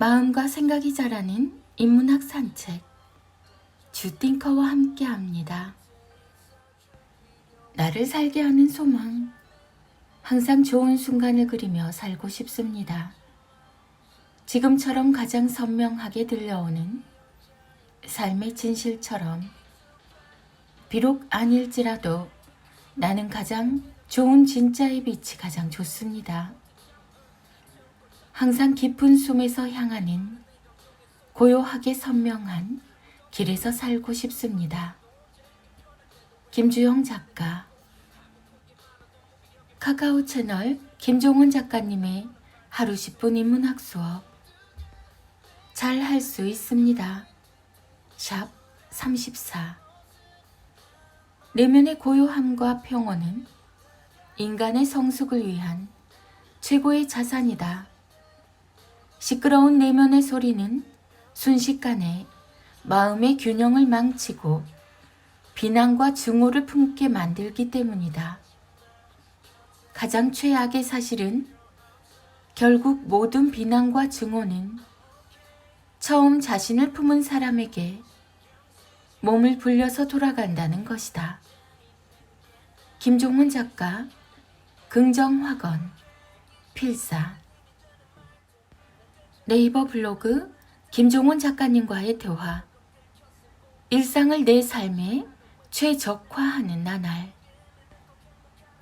마음과 생각이 자라는 인문학 산책 주띵커와 함께 합니다. 나를 살게 하는 소망. 항상 좋은 순간을 그리며 살고 싶습니다. 지금처럼 가장 선명하게 들려오는 삶의 진실처럼 비록 아닐지라도 나는 가장 좋은 진짜의 빛이 가장 좋습니다. 항상 깊은 숨에서 향하는 고요하게 선명한 길에서 살고 싶습니다. 김주영 작가 카카오 채널 김종훈 작가님의 하루 10분 인문학 수업 잘 할 수 있습니다. 샵 34. 내면의 고요함과 평온은 인간의 성숙을 위한 최고의 자산이다. 시끄러운 내면의 소리는 순식간에 마음의 균형을 망치고 비난과 증오를 품게 만들기 때문이다. 가장 최악의 사실은 결국 모든 비난과 증오는 처음 자신을 품은 사람에게 몸을 불려서 돌아간다는 것이다. 김종문 작가, 긍정학원, 필사. 네이버 블로그 김종원 작가님과의 대화. 일상을 내 삶에 최적화하는 나날.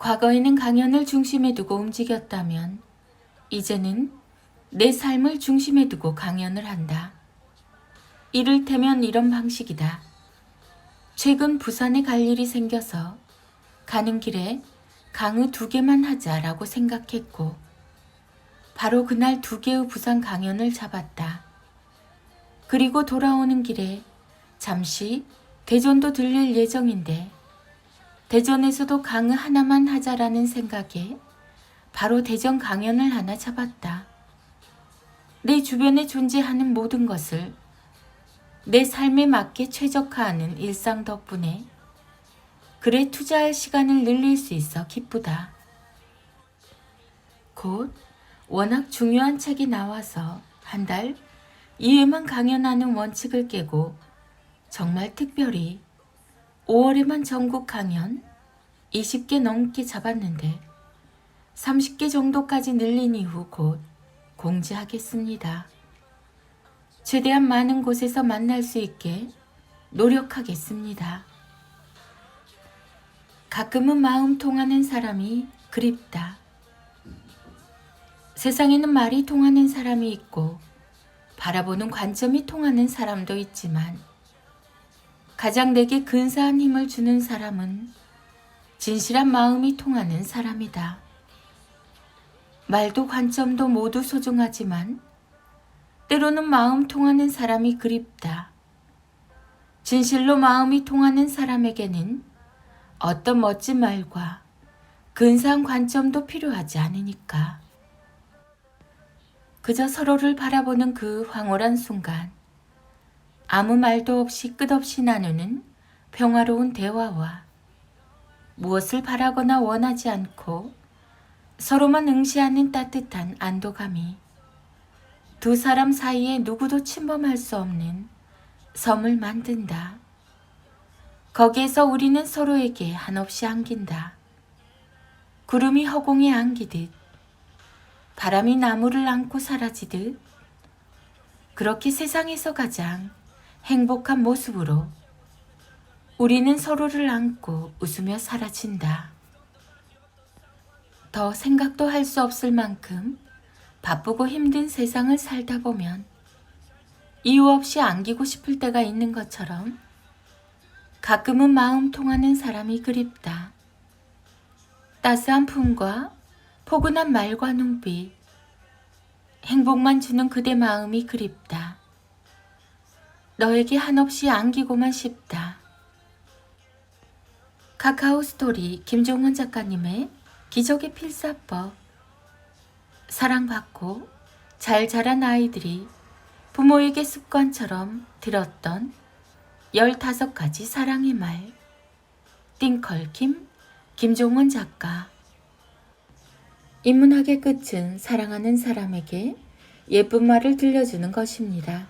과거에는 강연을 중심에 두고 움직였다면, 이제는 내 삶을 중심에 두고 강연을 한다. 이를테면 이런 방식이다. 최근 부산에 갈 일이 생겨서 가는 길에 강의 두 개만 하자라고 생각했고, 바로 그날 두 개의 부산 강연을 잡았다. 그리고 돌아오는 길에 잠시 대전도 들릴 예정인데, 대전에서도 강의 하나만 하자라는 생각에 바로 대전 강연을 하나 잡았다. 내 주변에 존재하는 모든 것을 내 삶에 맞게 최적화하는 일상 덕분에 글에 투자할 시간을 늘릴 수 있어 기쁘다. 곧 워낙 중요한 책이 나와서 한 달 2회만 강연하는 원칙을 깨고 정말 특별히 5월에만 전국 강연 20개 넘게 잡았는데 30개 정도까지 늘린 이후 곧 공지하겠습니다. 최대한 많은 곳에서 만날 수 있게 노력하겠습니다. 가끔은 마음 통하는 사람이 그립다. 세상에는 말이 통하는 사람이 있고 바라보는 관점이 통하는 사람도 있지만 가장 내게 근사한 힘을 주는 사람은 진실한 마음이 통하는 사람이다. 말도 관점도 모두 소중하지만 때로는 마음 통하는 사람이 그립다. 진실로 마음이 통하는 사람에게는 어떤 멋진 말과 근사한 관점도 필요하지 않으니까. 그저 서로를 바라보는 그 황홀한 순간, 아무 말도 없이 끝없이 나누는 평화로운 대화와 무엇을 바라거나 원하지 않고 서로만 응시하는 따뜻한 안도감이 두 사람 사이에 누구도 침범할 수 없는 섬을 만든다. 거기에서 우리는 서로에게 한없이 안긴다. 구름이 허공에 안기듯, 바람이 나무를 안고 사라지듯, 그렇게 세상에서 가장 행복한 모습으로 우리는 서로를 안고 웃으며 사라진다. 더 생각도 할 수 없을 만큼 바쁘고 힘든 세상을 살다 보면 이유 없이 안기고 싶을 때가 있는 것처럼 가끔은 마음 통하는 사람이 그립다. 따스한 품과 포근한 말과 눈빛, 행복만 주는 그대 마음이 그립다. 너에게 한없이 안기고만 싶다. 카카오 스토리 김종원 작가님의 기적의 필사법 사랑받고 잘 자란 아이들이 부모에게 습관처럼 들었던 15가지 사랑의 말 띵컬킴 김종원 작가 인문학의 끝은 사랑하는 사람에게 예쁜 말을 들려주는 것입니다.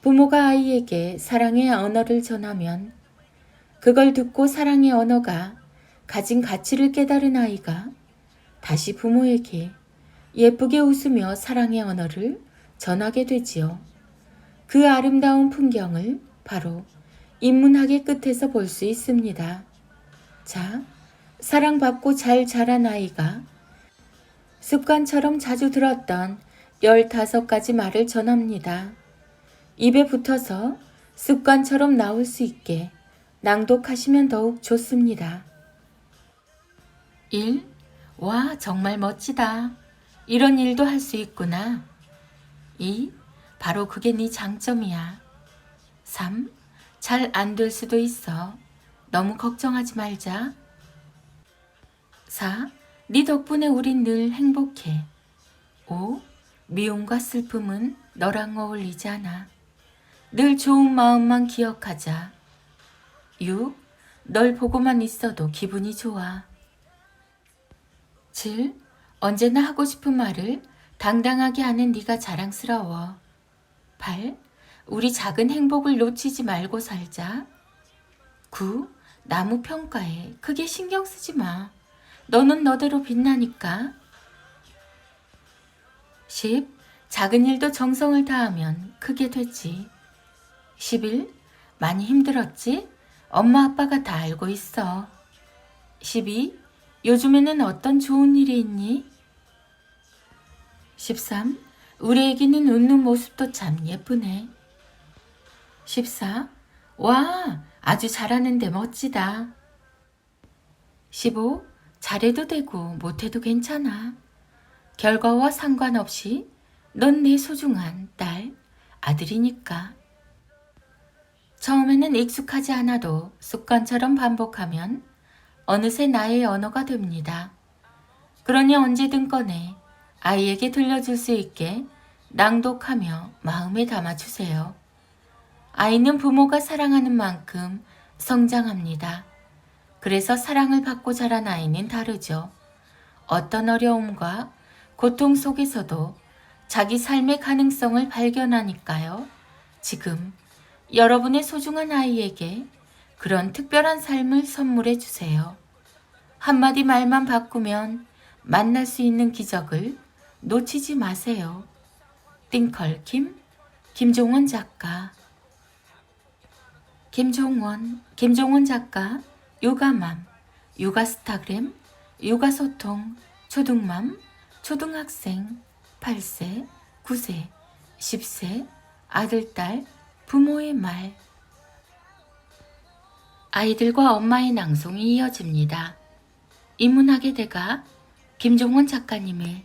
부모가 아이에게 사랑의 언어를 전하면 그걸 듣고 사랑의 언어가 가진 가치를 깨달은 아이가 다시 부모에게 예쁘게 웃으며 사랑의 언어를 전하게 되지요. 그 아름다운 풍경을 바로 인문학의 끝에서 볼 수 있습니다. 자, 사랑받고 잘 자란 아이가 습관처럼 자주 들었던 15가지 말을 전합니다. 입에 붙어서 습관처럼 나올 수 있게 낭독하시면 더욱 좋습니다. 1. 와, 정말 멋지다. 이런 일도 할 수 있구나. 2. 바로 그게 네 장점이야. 3. 잘 안 될 수도 있어. 너무 걱정하지 말자. 4. 네 덕분에 우린 늘 행복해. 5. 미움과 슬픔은 너랑 어울리지 않아. 늘 좋은 마음만 기억하자. 6. 널 보고만 있어도 기분이 좋아. 7. 언제나 하고 싶은 말을 당당하게 하는 네가 자랑스러워. 8. 우리 작은 행복을 놓치지 말고 살자. 9. 나무 평가에 크게 신경 쓰지 마. 너는 너대로 빛나니까. 10. 작은 일도 정성을 다하면 크게 되지. 11. 많이 힘들었지? 엄마 아빠가 다 알고 있어. 12. 요즘에는 어떤 좋은 일이 있니? 13. 우리 애기는 웃는 모습도 참 예쁘네. 14. 와, 아주 잘하는데 멋지다. 15. 잘해도 되고 못해도 괜찮아. 결과와 상관없이 넌 내 소중한 딸, 아들이니까. 처음에는 익숙하지 않아도 습관처럼 반복하면 어느새 나의 언어가 됩니다. 그러니 언제든 꺼내 아이에게 들려줄 수 있게 낭독하며 마음에 담아주세요. 아이는 부모가 사랑하는 만큼 성장합니다. 그래서 사랑을 받고 자란 아이는 다르죠. 어떤 어려움과 고통 속에서도 자기 삶의 가능성을 발견하니까요. 지금 여러분의 소중한 아이에게 그런 특별한 삶을 선물해 주세요. 한마디 말만 바꾸면 만날 수 있는 기적을 놓치지 마세요. 띵컬 김, 김종원 작가. 김종원, 김종원 작가, 요가맘, 요가스타그램, 요가소통, 초등맘, 초등학생, 8세, 9세, 10세, 아들 딸, 부모의 말. 아이들과 엄마의 낭송이 이어집니다. 인문학의 대가 김종원 작가님의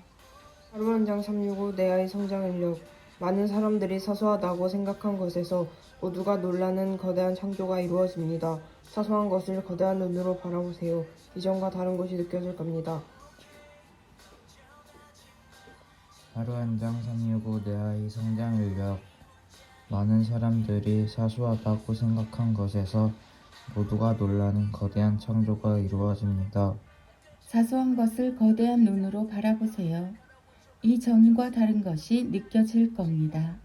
하루 한장 365 내 아이 성장 인력 많은 사람들이 사소하다고 생각한 것에서 모두가 놀라는 거대한 창조가 이루어집니다. 사소한 것을 거대한 눈으로 바라보세요. 이전과 다른 것이 느껴질 겁니다. 하루 한장365내 아이 성장 인력 많은 사람들이 사소하다고 생각한 것에서 모두가 놀라는 거대한 창조가 이루어집니다. 사소한 것을 거대한 눈으로 바라보세요. 이전과 다른 것이 느껴질 겁니다.